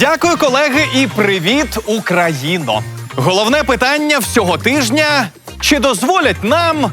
Дякую, колеги, і привіт, Україно! Головне питання всього тижня: чи дозволять нам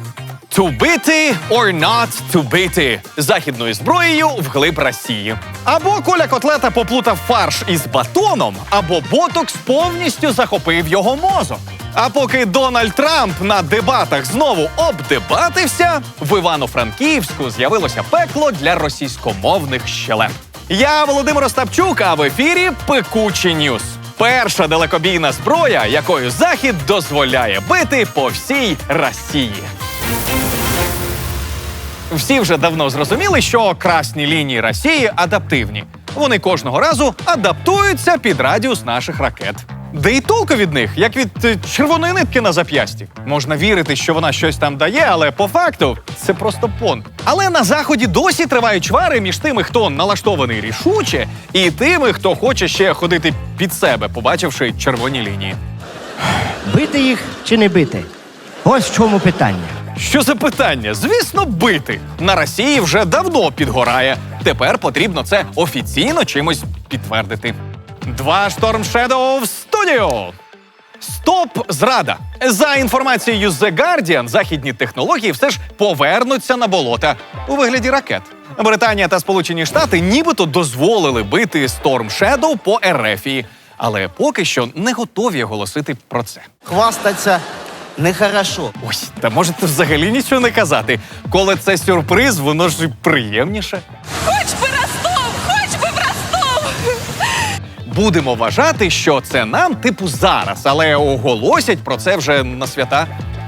to бити or not to бити західною зброєю вглиб Росії? Або Коля Котлета поплутав фарш із батоном, або Ботокс повністю захопив його мозок. А поки Дональд Трамп на дебатах знову обдебатився, в Івано-Франківську з'явилося пекло для російськомовних щелеп. Я Володимир Остапчук, а в ефірі Пекучі Ньюс. Перша далекобійна зброя, якою Захід дозволяє бити по всій Росії. Всі вже давно зрозуміли, що красні лінії Росії адаптивні. Вони кожного разу адаптуються під радіус наших ракет. Де й толку від них, як від е, червоної нитки на зап'ясті. Можна вірити, що вона щось там дає, але по факту це просто понт. Але на заході досі тривають чвари між тими, хто налаштований рішуче, і тими, хто хоче ще ходити під себе, побачивши червоні лінії. Бити їх чи не бити? Ось в чому питання. Що за питання? Звісно, бити. На Росії вже давно підгорає. Тепер потрібно це офіційно чимось підтвердити. Два Storm Shadow в студію. Стоп зрада. За інформацією The Guardian, західні технології все ж повернуться на болота у вигляді ракет. Британія та Сполучені Штати нібито дозволили бити Storm Shadow по Ерефії, але поки що не готові оголосити про це. Хвастаться нехорошо. Ой, та можете взагалі нічого не казати. Коли це сюрприз, воно ж і приємніше. Будемо вважати, що це нам, типу, зараз, але оголосять про це вже на свята.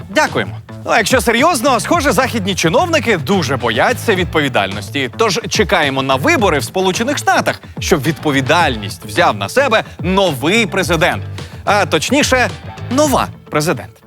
Дякуємо. Ну, а якщо серйозно, схоже, західні чиновники дуже бояться відповідальності. Тож чекаємо на вибори в Сполучених Штатах, щоб відповідальність взяв на себе новий президент, а точніше, нова президент.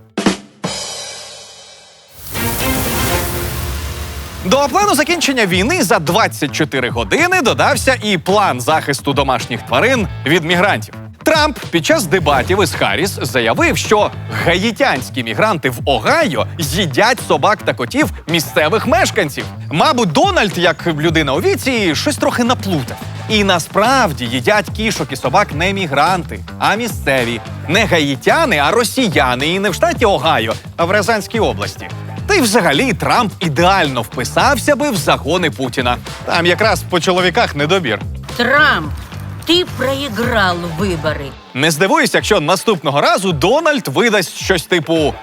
До плану закінчення війни за 24 години додався і план захисту домашніх тварин від мігрантів. Трамп під час дебатів із Харріс заявив, що гаїтянські мігранти в Огайо їдять собак та котів місцевих мешканців. Мабуть, Дональд, як людина у віці, щось трохи наплутав. І насправді їдять кішок і собак не мігранти, а місцеві, не гаїтяни, а росіяни, і не в штаті Огайо, а в Рязанській області Та й взагалі Трамп ідеально вписався би в загони Путіна. Там якраз по чоловіках недобір. Трамп, ты проиграл выборы. Не здивуюсь, якщо наступного разу Дональд видасть щось типу.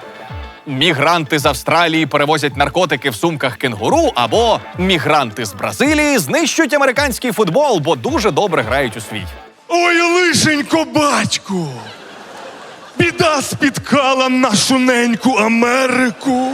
Мігранти з Австралії перевозять наркотики в сумках кенгуру, або мігранти з Бразилії знищують американський футбол, бо дуже добре грають у свій. Ой, лишенько, батьку! Біда спіткала нашу неньку Америку.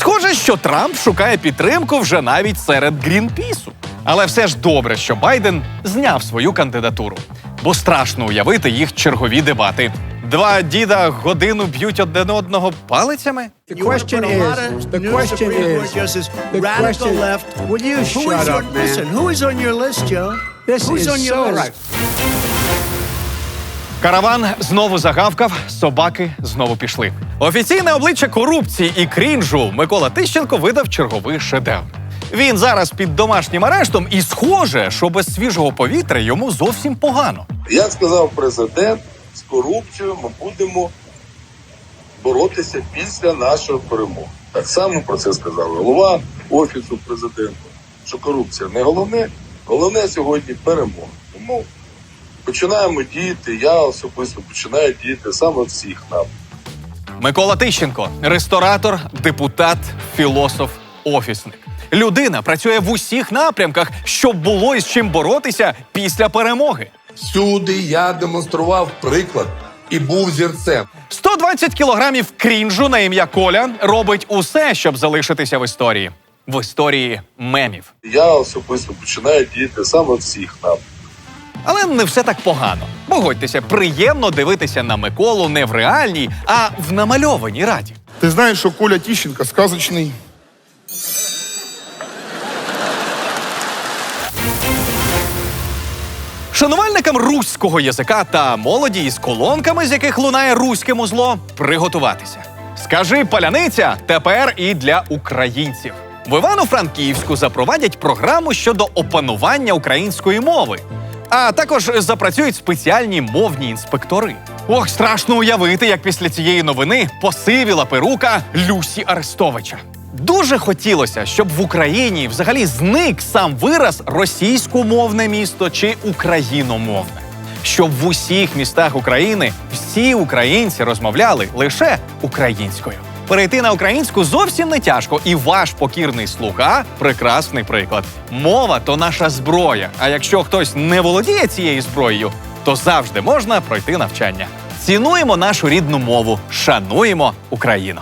Схоже, що Трамп шукає підтримку вже навіть серед Грінпісу. Але все ж добре, що Байден зняв свою кандидатуру, бо страшно уявити їх чергові дебати. Два діда годину б'ють один одного палицями. The question is, the question is, the question- left. Will you shut up, man? Listen, who is on your list, Joe? This Who's is on your so list? right. Караван знову загавкав, собаки знову пішли. Офіційне обличчя корупції і крінжу Микола Тищенко видав черговий шедевр. Він зараз під домашнім арештом, і схоже, що без свіжого повітря йому зовсім погано. Як сказав президент, з корупцією ми будемо боротися після нашої перемоги. Так само про це сказав голова офісу президента. Що корупція не головне, головне сьогодні перемога. Тому починаємо діяти. Я особисто починаю діяти саме всіх нам. Микола Тищенко ресторатор, депутат, філософ, офісник. Людина працює в усіх напрямках, щоб було із чим боротися після перемоги. Всюди я демонстрував приклад і був зірцем. 120 кілограмів крінжу на ім'я Коля робить усе, щоб залишитися в історії. В історії мемів. Я особисто починаю діяти саме всіх нам. Але не все так погано. Погодьтеся, приємно дивитися на Миколу не в реальній, а в намальованій раді. Ти знаєш, що Коля Тіщенко сказочний. Шанувальникам руського язика та молоді із колонками, з яких лунає руське музло, приготуватися. Скажи паляниця тепер і для українців. В Івано-Франківську запровадять програму щодо опанування української мови. А також запрацюють спеціальні мовні інспектори. Ох, страшно уявити, як після цієї новини посивіла перука Люсі Арестовича. Дуже хотілося, щоб в Україні взагалі зник сам вираз російськомовне місто чи україномовне. Щоб в усіх містах України всі українці розмовляли лише українською. Перейти на українську зовсім не тяжко, і ваш покірний слуга прекрасний приклад. Мова то наша зброя. А якщо хтось не володіє цією зброєю, то завжди можна пройти навчання. Цінуємо нашу рідну мову, шануємо Україну.